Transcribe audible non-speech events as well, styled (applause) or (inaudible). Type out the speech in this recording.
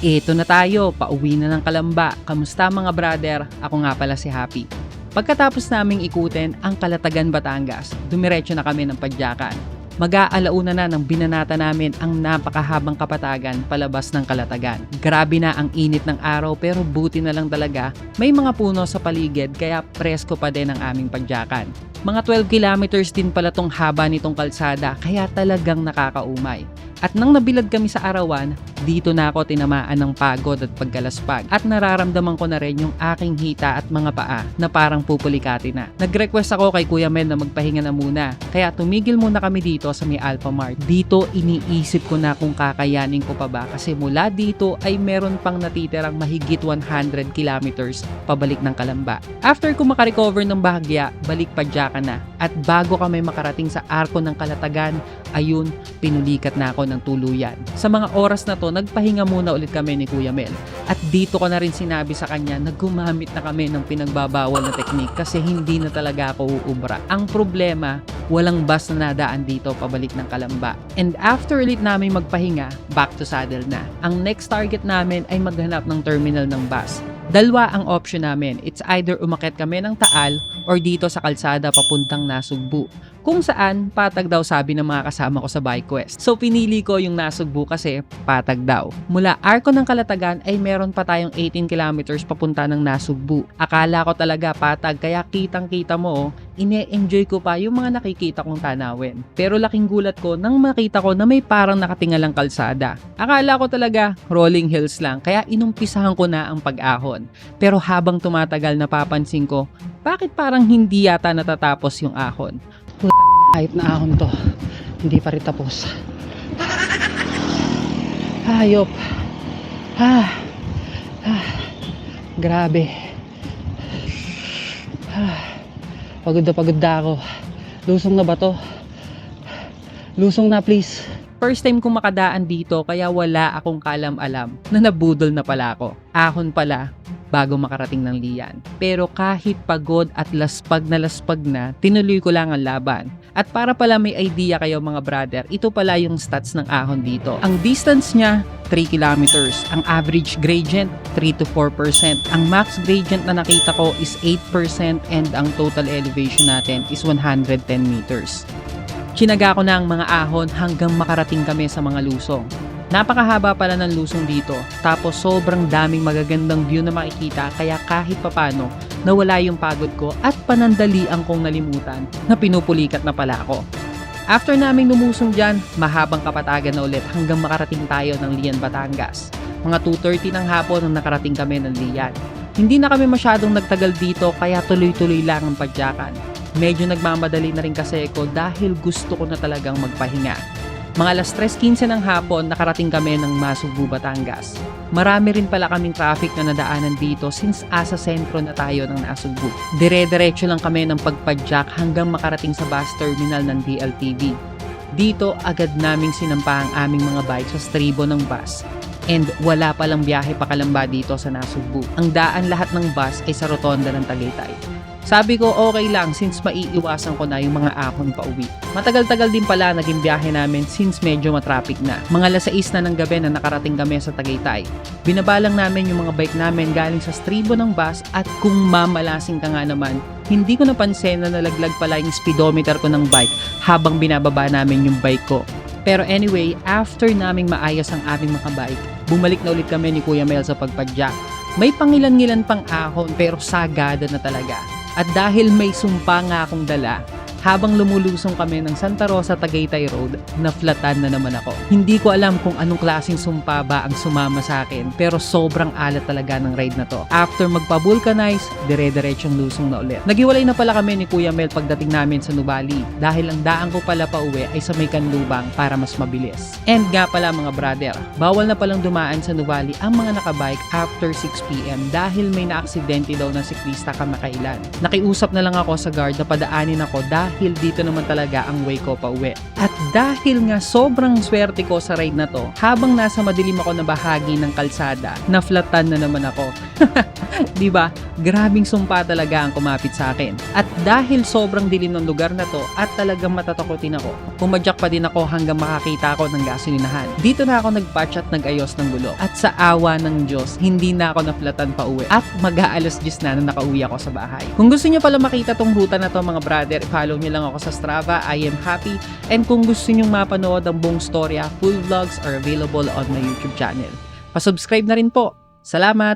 Ito na tayo, pauwi na ng Kalamba. Kamusta mga brother? Ako nga pala si Happy. Pagkatapos naming ikutin ang Kalatagan, Batangas, dumiretso na kami ng Padyakan. Mag-aalauna na nang binanata namin ang napakahabang kapatagan palabas ng Kalatagan. Grabe na ang init ng araw pero buti na lang talaga may mga puno sa paligid kaya presko pa din ang aming Padyakan. Mga 12 kilometers din pala tong haba nitong kalsada kaya talagang nakakaumay. At nang nabilad kami sa arawan, dito na ako tinamaan ng pagod at pagkalaspag at nararamdaman ko na rin yung aking hita at mga paa na parang pupulikati na. Nag-request ako kay Kuya Mel na magpahinga na muna kaya tumigil muna kami dito sa may Alpha Mart. Dito iniisip ko na kung kakayanin ko pa ba kasi mula dito ay meron pang natitirang mahigit 100 kilometers pabalik ng Kalamba. After ko makarecover ng bahagya, balik pa na. At bago kami makarating sa arko ng Kalatagan, ayun, pinulikat na ako ng tuluyan. Sa mga oras na to, nagpahinga muna ulit kami ni Kuya Mel. At dito ko na rin sinabi sa kanya na gumamit na kami ng pinagbabawal na teknik kasi hindi na talaga ako uubra. Ang problema, walang bus na nadaan dito pabalik ng Kalamba. And after ulit namin magpahinga, back to saddle na. Ang next target namin ay maghanap ng terminal ng bus. Dalwa ang option namin. It's either umakit kami ng Taal or dito sa kalsada papuntang Nasugbu. Kung saan, patag daw sabi ng mga kasama ko sa bike quest. So pinili ko yung Nasugbu kasi patag daw. Mula Arco ng Kalatagan ay meron pa tayong 18 kilometers papunta ng Nasugbu. Akala ko talaga patag kaya kitang kita mo oh, ine-enjoy ko pa yung mga nakikita kong tanawin. Pero laking gulat ko nang makita ko na may parang nakatingalang kalsada. Akala ko talaga rolling hills lang kaya inumpisahan ko na ang pag-ahon. Pero habang tumatagal napapansin ko, bakit parang hindi yata natatapos yung ahon? Puta na kahit na ahon to, hindi pa rin tapos. Hayop. Ah. Ah. Grabe. Ah. Pagod na pagod na ako. Lusong na ba to? Lusong na please. First time kong makadaan dito kaya wala akong kalam-alam na nabudol na pala ako. Ahon pala bago makarating ng liyan. Pero kahit pagod at laspag na laspag na, tinuloy ko lang ang laban. At para pala may idea kayo mga brother, ito pala yung stats ng ahon dito. Ang distance niya, 3 kilometers. Ang average gradient, 3 to 4%. Ang max gradient na nakita ko is 8% and ang total elevation natin is 110 meters. Chinaga ko na ang mga ahon hanggang makarating kami sa mga lusong. Napakahaba pala ng lusong dito, tapos sobrang daming magagandang view na makikita kaya kahit papano, nawala yung pagod ko at panandalian kong nalimutan na pinupulikat na pala ako. After naming lumusong dyan, mahabang kapatagan na ulit hanggang makarating tayo ng Lian, Batangas. Mga 2.30 ng hapon nang nakarating kami ng Lian. Hindi na kami masyadong nagtagal dito kaya tuloy-tuloy lang ang padyakan. Medyo nagmamadali na rin kasi ako dahil gusto ko na talagang magpahinga. Mga alas 3.15 ng hapon, nakarating kami ng Masubu, Batangas. Marami rin pala kaming traffic na nadaanan dito since asa sentro na tayo ng Nasugbu. Dire-diretso lang kami ng pagpadyak hanggang makarating sa bus terminal ng DLTV. Dito, agad naming sinampa ang aming mga bike sa stribo ng bus. And wala palang biyahe pa kalamba dito sa Nasugbu. Ang daan lahat ng bus ay sa rotonda ng Tagaytay. Sabi ko okay lang since maiiwasan ko na yung mga ahon pa uwi. Matagal-tagal din pala naging biyahe namin since medyo matraffic na. Mga 6 na ng gabi na nakarating kami sa Tagaytay. Binabalang namin yung mga bike namin galing sa stribo ng bus at kung mamalasing ka nga naman, hindi ko napansin na nalaglag pala yung speedometer ko ng bike habang binababa namin yung bike ko. Pero anyway, after naming maayos ang aming mga bike, bumalik na ulit kami ni Kuya Mel sa pagpadyak. May pangilan-ngilan pang ahon pero sagada na talaga. At dahil may sumpa nga akong dala, habang lumulusong kami ng Santa Rosa Tagaytay Road, naflatan na naman ako. Hindi ko alam kung anong klaseng sumpa ba ang sumama sa akin, pero sobrang alat talaga ng ride na to. After magpa-vulcanize, dire-diretsyong lusong na ulit. Nagiwalay na pala kami ni Kuya Mel pagdating namin sa Nubali, dahil ang daan ko pala pa uwi ay sa may kanlubang para mas mabilis. And nga pala mga brother, bawal na palang dumaan sa Nubali ang mga nakabike after 6pm dahil may naaksidente daw ng siklista kamakailan. Nakiusap na lang ako sa guard na padaanin ako dahil dahil dito naman talaga ang way ko pa uwi. At dahil nga sobrang swerte ko sa ride na to, habang nasa madilim ako na bahagi ng kalsada, naflatan na naman ako. (laughs) 'Di ba? Grabing sumpa talaga ang kumapit sa akin. At dahil sobrang dilim ng lugar na to at talagang matatakotin ako, pumadyak pa din ako hanggang makakita ako ng gasolinahan. Dito na ako nagpatch at nag-ayos ng gulo. At sa awa ng Diyos, hindi na ako naflatan pa uwi. At mag-aalas 10 na na nakauwi ako sa bahay. Kung gusto niyo pala makita tong ruta na to mga brother, follow niyo lang ako sa Strava, I am happy. And kung gusto niyo mapanood ang buong storya, full vlogs are available on my YouTube channel. Pasubscribe na rin po. Salamat!